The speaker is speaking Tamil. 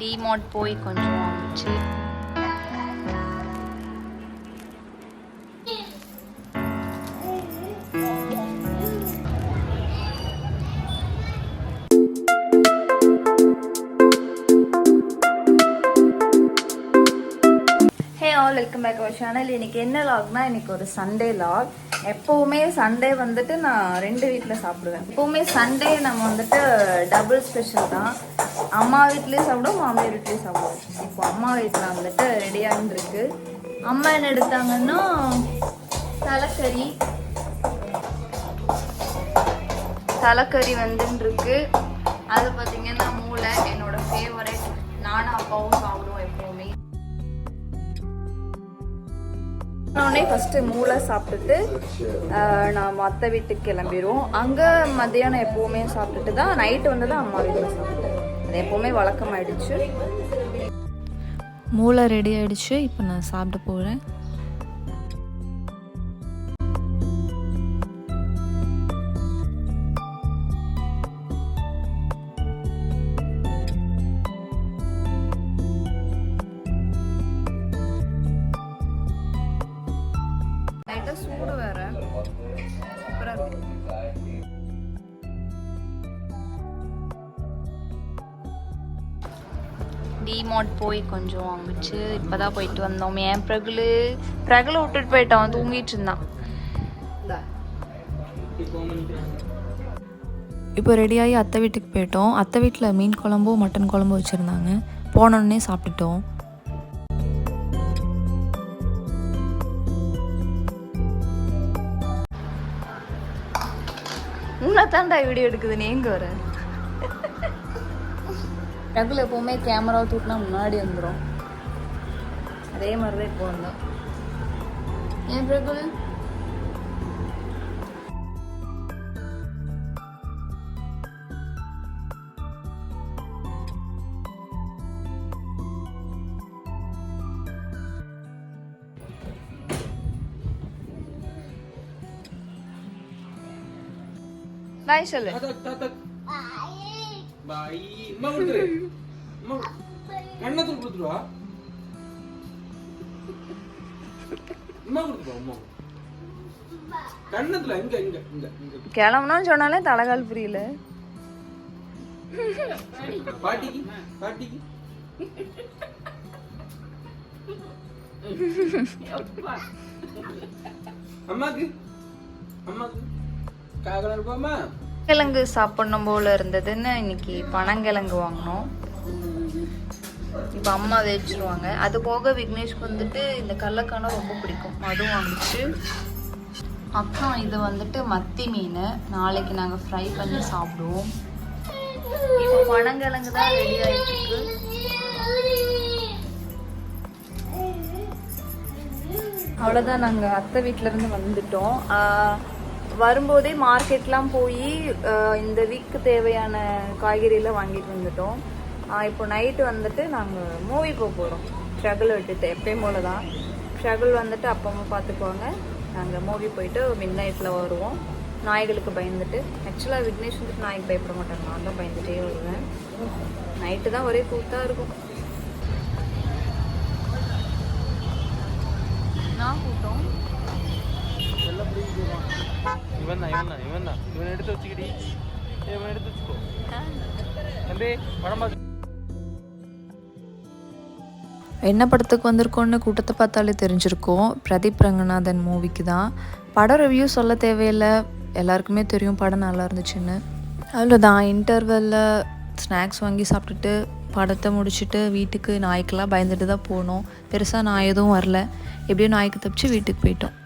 டிமார்ட் போய் கொஞ்சம் வாங்கிச்சு. Hey all welcome back our channel இன்னைக்கு என்ன லாக்னா இன்னைக்கு ஒரு சண்டே லாக் எப்போவுமே சண்டே வந்துட்டு நான் ரெண்டு வீட்டில் சாப்பிடுவேன். எப்போவுமே சண்டே நம்ம வந்துட்டு டபுள் ஸ்பெஷல் தான். அம்மா வீட்லேயும் சாப்பிடுவோம் மாமியார் வீட்லேயும் சாப்பிடுவோம் இப்போ அம்மா வீட்டில் வந்துட்டு ரெடியாக இருந்திருக்கு அம்மா என்ன எடுத்தாங்கன்னா தலைக்கறி. தலைக்கறி வந்துன்னு இருக்கு. அது பார்த்தீங்கன்னா மூளை என்னோட ஃபேவரட் நானும் அப்பாவும் சாப்பிடுவோம் எப்போவுமே. உடனே ஃபஸ்ட்டு மூளை சாப்பிட்டுட்டு நான் மற்ற வீட்டுக்கு கிளம்பிடுவோம் அங்கே மத்தியானம் எப்போவுமே சாப்பிட்டுட்டு தான் நைட்டு வந்து தான் அம்மா வீட்டில் சாப்பிட்டேன் அது எப்போவுமே வழக்கமாயிடுச்சு. மூளை ரெடி ஆயிடுச்சு. இப்போ நான் சாப்பிட போகிறேன் சூடு வேற. சூப்பராக இருக்கு. டிமார்ட் போய் கொஞ்சம் வாங்குச்சு இப்பதான் போயிட்டு வந்தோம். ஏன் பிரகுலு பிரகுல விட்டுட்டு போயிட்டான். தூங்கிட்டு இருந்தான். இப்போ ரெடியாகி அத்தை வீட்டுக்கு போயிட்டோம். அத்தை வீட்டில் மீன் குழம்பும் மட்டன் குழம்பும் வச்சுருந்தாங்க. போனோடனே சாப்பிட்டுட்டோம். உன்னை தாண்டா வீடியோ எடுக்குது. நீ எங்க வர? பிரகுல எப்பவுமே கேமரா தூக்கினா முன்னாடி வந்துடும் அதே மாதிரி தான் இப்போ வந்தோம் ஏன் பிரகுல் பாய் சொல்லு பாய். அம்மா கொடுத்துரு. அம்மா கண்ணத்துல கொடுத்துருவா. அம்மா கொடுத்துருவா அம்மா கண்ணத்துல இங்க இங்க இங்க இங்க. கிளம்பணும்னு சொன்னாலே தலைகால் புரியல. பாட்டிக்கு பாட்டிக்கு. அம்மாக்கு அம்மாக்கு. காகலாம் இருப்பாமா கிழங்கு சாப்பிடணும் போல இருந்ததுன்னு இன்னைக்கு பனங்கிழங்கு வாங்கினோம். இப்போ அம்மா வச்சிருவாங்க அது போக விக்னேஷ்க்கு வந்துட்டு இந்த கடலக்கான ரொம்ப பிடிக்கும். அதுவும் வாங்கிச்சு. அப்புறம் இது வந்துட்டு மத்தி மீன். நாளைக்கு நாங்கள் ஃப்ரை பண்ணி சாப்பிடுவோம். இப்போ பனங்கிழங்கு தான் ரெடி ஆயிட்டு அவ்வளோதான் நாங்கள் அத்தை வீட்டிலேருந்து வந்துட்டோம். வரும்போதே மார்க்கெட்லாம் போய் இந்த வீக்கு தேவையான காய்கறியெல்லாம் வாங்கிட்டு வந்துட்டோம். இப்போ நைட்டு வந்துட்டு நாங்கள் மூவி போக போகிறோம் ஷகுல் விட்டுட்டு எப்பயும் போல தான் ஷகுல் வந்துட்டு அப்பா அம்மா பார்த்துக்குவாங்க நாங்கள் மூவி போயிட்டு மிட் நைட்டில் வருவோம். நாய்களுக்கு பயந்துட்டு. ஆக்சுவலாக விக்னேஷ் வந்துட்டு நாய்க்கு பயப்பட மாட்டாங்க. நான் தான் பயந்துட்டே வருவேன். நைட்டு தான் ஒரே கூத்தாக இருக்கும். நான் கூட்டம். இவன் தான் இவன் தான் இவன் தான் இவன் எடுத்து வச்சுக்கிடி. இவன் எடுத்து வச்சுக்கோ. தம்பி படம் பார்த்து என்ன படத்துக்கு வந்திருக்கோன்னு கூட்டத்தை பார்த்தாலே தெரிஞ்சிருக்கோம். பிரதீப் ரங்கநாதன் மூவிக்கு தான். படம் ரிவ்யூ சொல்ல தேவையில்லை. எல்லாருக்குமே தெரியும் படம் நல்லா இருந்துச்சுன்னு. அவ்வளோதான் இன்டர்வெல்ல ஸ்நாக்ஸ் வாங்கி சாப்பிட்டுட்டு படத்தை முடிச்சுட்டு வீட்டுக்கு நாய்க்கெல்லாம் பயந்துட்டு தான் போனோம். பெருசாக நாய் எதுவும் வரல. எப்படியும் நாய்க்கு தப்பிச்சு வீட்டுக்கு போயிட்டோம்.